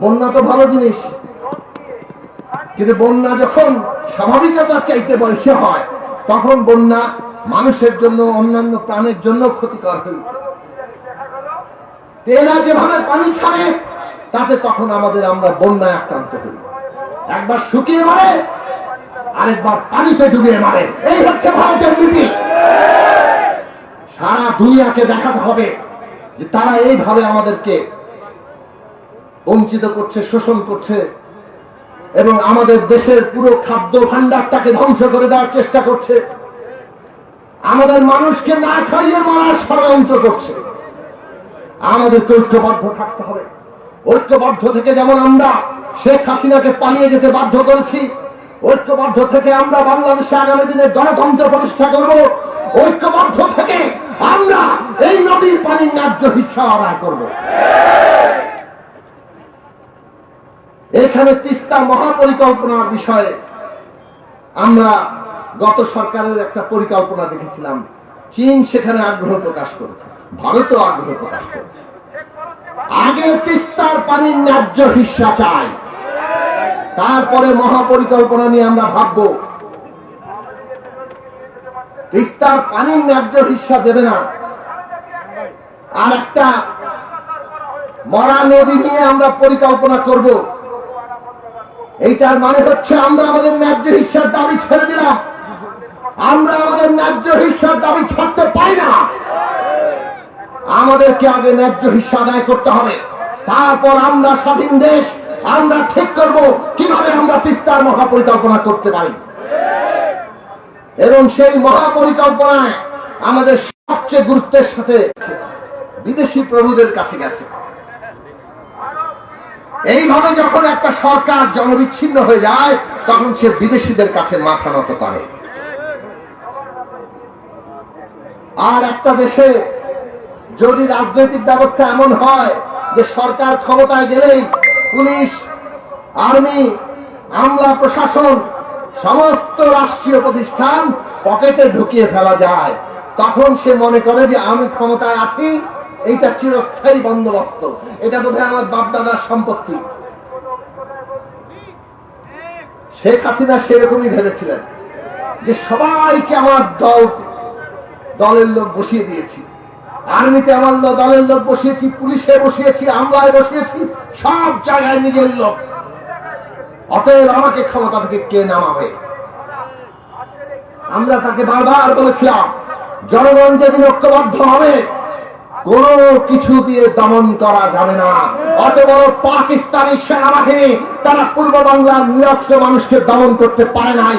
বন্যা তো ভালো জিনিস। কিন্তু বন্যা যখন স্বাভাবিকতার চাইতে বয়সে হয়, তখন বন্যা মানুষের জন্য, অন্যান্য প্রাণের জন্য ক্ষতিকর হয়ে। তেরা যেভাবে পানি ছাড়ে, তাতে তখন আমাদের আমরা বন্যায় আক্রান্ত হই। একবার শুকিয়ে মারে, আরেকবার পানিতে ডুবিয়ে মারে। এই হচ্ছে ভারতের নীতি। সারা দুনিয়াকে দেখাতে হবে যে তারা এইভাবে আমাদেরকে বঞ্চিত করছে, শোষণ করছে এবং আমাদের দেশের পুরো খাদ্য ভান্ডারটাকে ধ্বংস করে দেওয়ার চেষ্টা করছে। আমাদের মানুষকে না খাইয়ে মারার ষড়যন্ত্র করছে। আমাদেরকে ঐক্যবদ্ধ থাকতে হবে। ঐক্যবদ্ধ থেকে যেমন আমরা শেখ হাসিনাকে পালিয়ে যেতে বাধ্য করেছি, ঐক্যবদ্ধ থেকে আমরা বাংলাদেশে আগামী দিনে গণতন্ত্র প্রতিষ্ঠা করব। ঐক্যবদ্ধ থেকে আমরা এই নদীর পানির ন্যায্য হিসা আদায় করব। এখানে তিস্তা মহাপরিকল্পনার বিষয়ে আমরা গত সরকারের একটা পরিকল্পনা দেখেছিলাম। চীন সেখানে আগ্রহ প্রকাশ করেছে, ভারতও আগ্রহ প্রকাশ করেছে। আগে তিস্তার পানির ন্যায্য হিস্সা চাই। তারপরে মহাপরিকল্পনা নিয়ে আমরা ভাবব। তিস্তার পানির ন্যায্য হিস্সা দেবে না। আর একটা মরা নদী নিয়ে আমরা পরিকল্পনা করব। এইটার মানে হচ্ছে আমরা আমাদের ন্যায্য হিস্সার দাবি ছেড়ে দিলাম। আমরা আমাদের ন্যায্য হিস্সার দাবি ছাড়তে পারি না। আমাদেরকে আগে ন্যায্য হিস্সা আদায় করতে হবে। তারপর আমরা স্বাধীন দেশ, আমরা ঠিক করব কীভাবে আমরা তিস্তার মহাপরিকল্পনা করতে পারি। এবং সেই মহাপরিকল্পনায় আমাদের সবচেয়ে গুরুত্বের সাথে বিদেশি প্রভুদের কাছে গেছে। এইভাবে যখন একটা সরকার জনবিচ্ছিন্ন হয়ে যায়, তখন সে বিদেশিদের কাছে মাথা নত করে। আর একটা দেশে যদি রাজনৈতিক ব্যবস্থা এমন হয় যে সরকার ক্ষমতায় গেলেই পুলিশ, আর্মি, আমলা প্রশাসন, সমস্ত রাষ্ট্রীয় প্রতিষ্ঠান পকেটে ঢুকিয়ে ফেলা যায়, তখন সে মনে করে যে আমি ক্ষমতায় আছি এইটা চিরস্থায়ী বন্দোবস্ত। এটা বোধহয় আমার বাপদাদার সম্পত্তি। শেখ হাসিনা সেরকমই ভেবেছিলেন যে সবাইকে আমার দল, দলের লোক বসিয়ে দিয়েছি। আর্মিতে আমার দলের লোক বসিয়েছি, পুলিশে বসিয়েছি, আমলায় বসিয়েছি, সব জায়গায় নিজের লোক। অতএব আমাকে ক্ষমতা থেকে কে নামাবে? আমরা তাকে বারবার বলেছিলাম, জনগণ যেদিন ঐক্যবদ্ধ হবে কোন কিছু দিয়ে দমন করা যাবে না। অত বড় পাকিস্তানি সেনাবাহিনী তারা পূর্ব বাংলার নিরস্ত্র মানুষকে দমন করতে পারে নাই।